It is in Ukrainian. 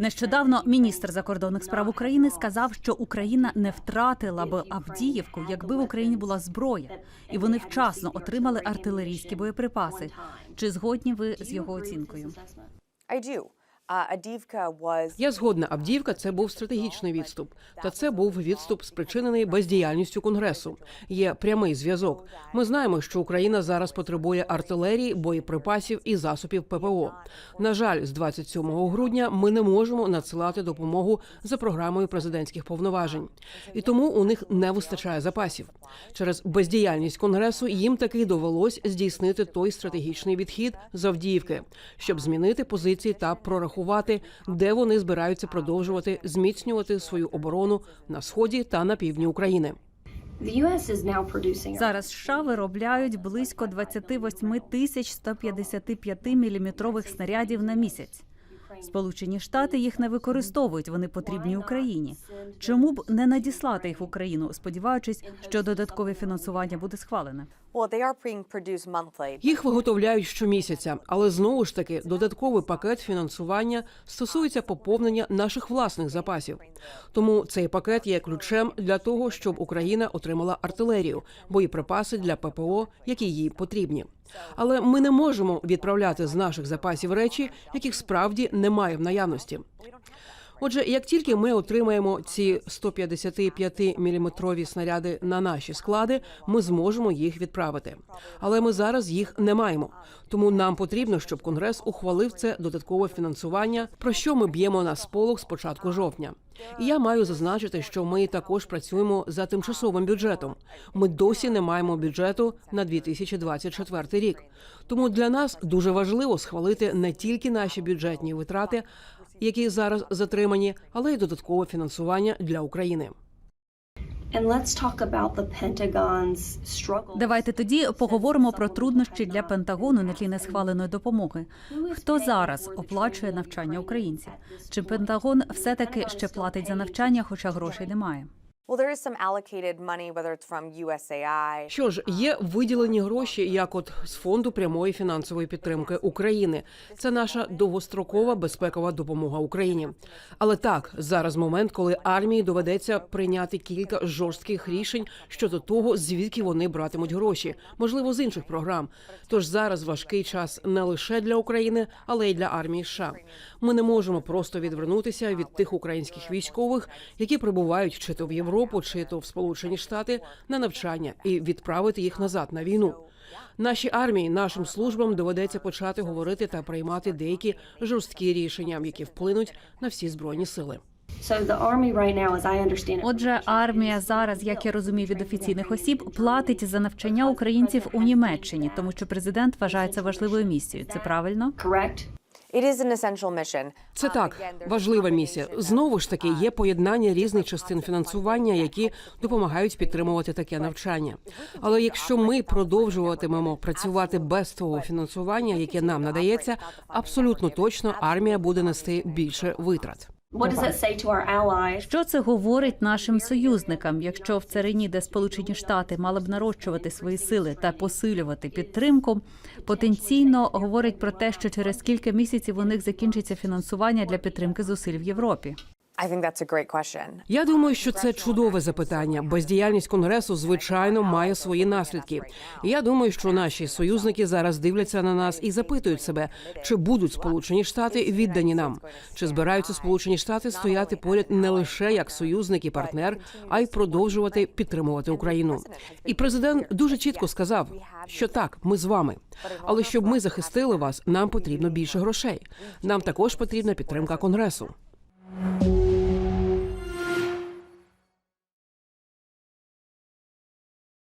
Нещодавно міністр закордонних справ України сказав, що Україна не втратила б Авдіївку, якби в Україні була зброя, і вони вчасно отримали артилерійські боєприпаси. Чи згодні ви з його оцінкою? Я згодна, Авдіївка це був стратегічний відступ, та це був відступ, спричинений бездіяльністю конгресу. Є прямий зв'язок. Ми знаємо, що Україна зараз потребує артилерії, боєприпасів і засобів ППО. На жаль, з 27 грудня ми не можемо надсилати допомогу за програмою президентських повноважень, і тому у них не вистачає запасів. Через бездіяльність конгресу їм таки довелось здійснити той стратегічний відхід з Авдіївки, щоб змінити позиції та прорахувати, де вони збираються продовжувати зміцнювати свою оборону на сході та на півдні України. Зараз США виробляють близько 28 тисяч 155 міліметрових снарядів на місяць. Сполучені Штати їх не використовують. Вони потрібні Україні. Чому б не надіслати їх в Україну, сподіваючись, що додаткове фінансування буде схвалене? Їх виготовляють щомісяця, але знову ж таки додатковий пакет фінансування стосується поповнення наших власних запасів. Тому цей пакет є ключем для того, щоб Україна отримала артилерію, боєприпаси для ППО, які їй потрібні. Але ми не можемо відправляти з наших запасів речі, яких справді немає в наявності. Отже, як тільки ми отримаємо ці 155 міліметрові снаряди на наші склади, ми зможемо їх відправити. Але ми зараз їх не маємо. Тому нам потрібно, щоб конгрес ухвалив це додаткове фінансування, про що ми б'ємо на сполох з початку жовтня. І я маю зазначити, що ми також працюємо за тимчасовим бюджетом. Ми досі не маємо бюджету на 2024 рік. Тому для нас дуже важливо схвалити не тільки наші бюджетні витрати, які зараз затримані, але й додаткове фінансування для України. Давайте тоді поговоримо про труднощі для Пентагону на тлі несхваленої допомоги. Хто зараз оплачує навчання українців? Чи Пентагон все таки ще платить за навчання, хоча грошей немає? Що ж, є виділені гроші, як от з фонду прямої фінансової підтримки України. Це наша довгострокова безпекова допомога Україні. Але так, зараз момент, коли армії доведеться прийняти кілька жорстких рішень щодо того, звідки вони братимуть гроші, можливо, з інших програм. Тож зараз важкий час не лише для України, але й для армії США. Ми не можемо просто відвернутися від тих українських військових, які прибувають чи то в Європу, чи то в Сполучені Штати на навчання і відправити їх назад на війну. Нашій армії, нашим службам доведеться почати говорити та приймати деякі жорсткі рішення, які вплинуть на всі збройні сили. Отже, армія зараз, як я розумію від офіційних осіб, платить за навчання українців у Німеччині, тому що президент вважає це важливою місією. Це правильно? Це так важлива місія. Знову ж таки, є поєднання різних частин фінансування, які допомагають підтримувати таке навчання. Але якщо ми продовжуватимемо працювати без того фінансування, яке нам надається, абсолютно точно армія буде нести більше витрат. Що це говорить нашим союзникам, якщо в царині, де Сполучені Штати мали б нарощувати свої сили та посилювати підтримку, потенційно говорить про те, що через кілька місяців у них закінчиться фінансування для підтримки зусиль в Європі. Я думаю, що це чудове запитання. Бездіяльність конгресу, звичайно, має свої наслідки. Я думаю, що наші союзники зараз дивляться на нас і запитують себе, чи будуть Сполучені Штати віддані нам, чи збираються Сполучені Штати стояти поряд не лише як союзник і партнер, а й продовжувати підтримувати Україну. І президент дуже чітко сказав, що так, ми з вами. Але щоб ми захистили вас, нам потрібно більше грошей. Нам також потрібна підтримка конгресу.